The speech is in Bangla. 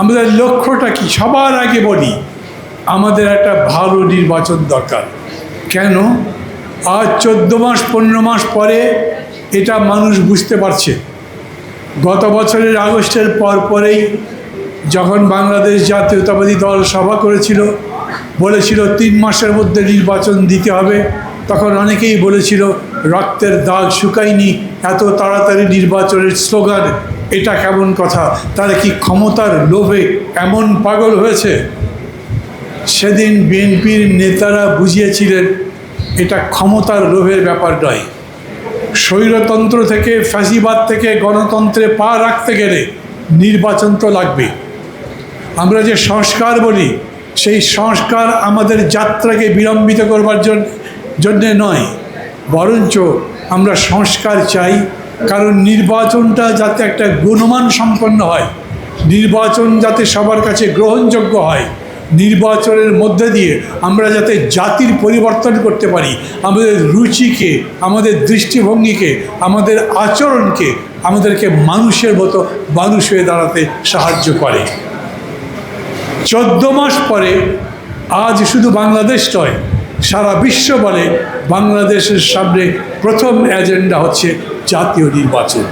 আমাদের লক্ষ্যটা কি? সবার আগে বলি, আমাদের একটা ভালো নির্বাচন দরকার। কেন? আজ চোদ্দ মাস, পনেরো মাস পরে এটা মানুষ বুঝতে পারছে। গত বছরের আগস্টের পর পরেই যখন বাংলাদেশ জাতীয়তাবাদী দল সভা করেছিল, বলেছিল তিন মাসের মধ্যে নির্বাচন দিতে হবে, তখন অনেকেই বলেছিল, রক্তের দাগ শুকায়নি, এত তাড়াতাড়ি নির্বাচনের স্লোগান এটা কেমন কথা? তারা কি ক্ষমতার লোভে এমন পাগল হয়েছে? সেদিন বিএনপির নেতারা বুঝিয়েছিলেন, এটা ক্ষমতার লোভের ব্যাপার নয়। স্বৈরতন্ত্র থেকে, ফ্যাসিবাদ থেকে, গণতন্ত্রে পা রাখতে গেলে নির্বাচন তো লাগবে। আমরা যে সংস্কার বলি, সেই সংস্কার আমাদের যাত্রাকে বিলম্বিত করবার জন- জন্যে নয়। বরঞ্চ আমরা সংস্কার চাই কারণ নির্বাচনটা যাতে একটা গুণমান সম্পন্ন হয়, নির্বাচন যাতে সবার কাছে গ্রহণযোগ্য হয়, নির্বাচনের মধ্যে দিয়ে আমরা যাতে জাতির পরিবর্তন করতে পারি, আমাদের রুচিকে, আমাদের দৃষ্টিভঙ্গিকে, আমাদের আচরণকে আমাদেরকে মানুষের মতো মানুষ হয়ে দাঁড়াতে সাহায্য করে। চোদ্দ মাস পরে আজ শুধু বাংলাদেশ নয়, সারা বিশ্ব বলে বাংলাদেশের সামনে প্রথম এজেন্ডা হচ্ছে জাতীয় নির্বাচন।